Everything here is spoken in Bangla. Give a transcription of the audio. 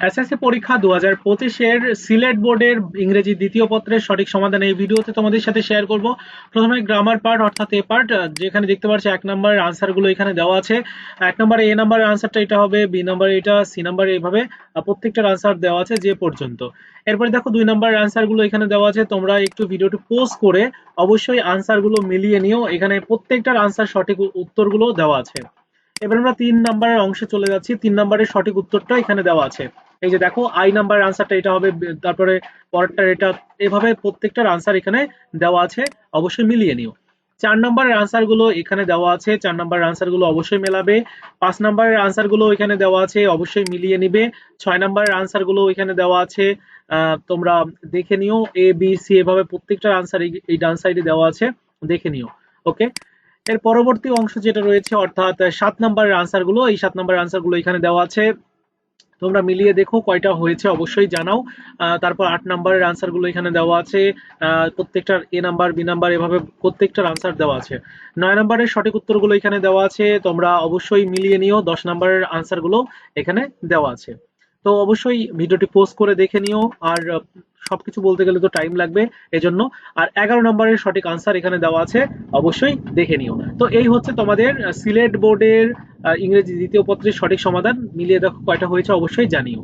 এসএসসি পরীক্ষা দু হাজার পঁচিশের সিলেট বোর্ডের ইংরেজি দ্বিতীয় পত্রের সঠিক সমাধান এই ভিডিওতে তোমাদের সাথে শেয়ার করব। প্রথমে গ্রামার পার্ট অর্থাৎ এ পার্ট যেখানে দেখতে পাচ্ছি এক নম্বর আনসারগুলো এখানে দেওয়া আছে। এক নম্বরে এ নাম্বারের আনসারটা এটা হবে, বি নাম্বারে এটা, সি নাম্বারে এইভাবে প্রত্যেকটার আনসার দেওয়া আছে যে পর্যন্ত। এরপরে দেখো দুই নম্বরের আনসারগুলো এখানে দেওয়া আছে, তোমরা একটু ভিডিওটি পোস্ট করে অবশ্যই আনসারগুলো মিলিয়ে নিও, এখানে প্রত্যেকটার আনসার সঠিক উত্তরগুলো দেওয়া আছে। এবার আমরা তিন নাম্বারের অংশে চলে যাচ্ছি, তিন নাম্বারের সঠিক উত্তরটা এখানে দেওয়া আছে। এই যে দেখো আই নাম্বার আনসারটা এটা হবে, তারপরে পরেরটা এটা, এভাবে প্রত্যেকটার আনসার এখানে দেওয়া আছে, অবশ্যই মিলিয়ে নিও। চার নাম্বারের আনসারগুলো এখানে দেওয়া আছে, চার নাম্বারের আনসারগুলো অবশ্যই মেলাবে। পাঁচ নাম্বারের আনসারগুলো এখানে দেওয়া আছে, অবশ্যই মিলিয়ে নিবে। ছয় নাম্বারের আনসারগুলো এখানে দেওয়া আছে তোমরা দেখে নিও এ বি সি এভাবে প্রত্যেকটার আনসার এই ডান সাইডে দেওয়া আছে, দেখে নিও ওকে এর পরবর্তী অংশ যেটা রয়েছে, অর্থাৎ সাত নম্বরের আনসারগুলো এই সাত নাম্বারের আনসারগুলো এখানে দেওয়া আছে। তোমরা মিলিয়ে দেখো কয়টা হয়েছে, অবশ্যই জানাও। তারপর আট নাম্বারের আনসারগুলো এখানে দেওয়া আছে। প্রত্যেকটার এ নাম্বার বি নাম্বার এভাবে প্রত্যেকটার আনসার দেওয়া আছে। নয় নাম্বারের সঠিক উত্তরগুলো এখানে দেওয়া আছে। তোমরা অবশ্যই মিলিয়ে নিও, দশ নাম্বারের আনসারগুলো এখানে দেওয়া আছে। তো অবশ্যই ভিডিওটি পোস্ট করে দেখে নিও। আর সবকিছু বলতে গেলে তো টাইম লাগবে এজন্য। আর এগারো নম্বরের সঠিক আনসার এখানে দেওয়া আছে, অবশ্যই দেখে নিও। তো এই হচ্ছে তোমাদের সিলেট বোর্ডের ইংরেজি দ্বিতীয় পত্রের সঠিক সমাধান। মিলিয়ে দেখো কয়টা হয়েছে, অবশ্যই জানিও।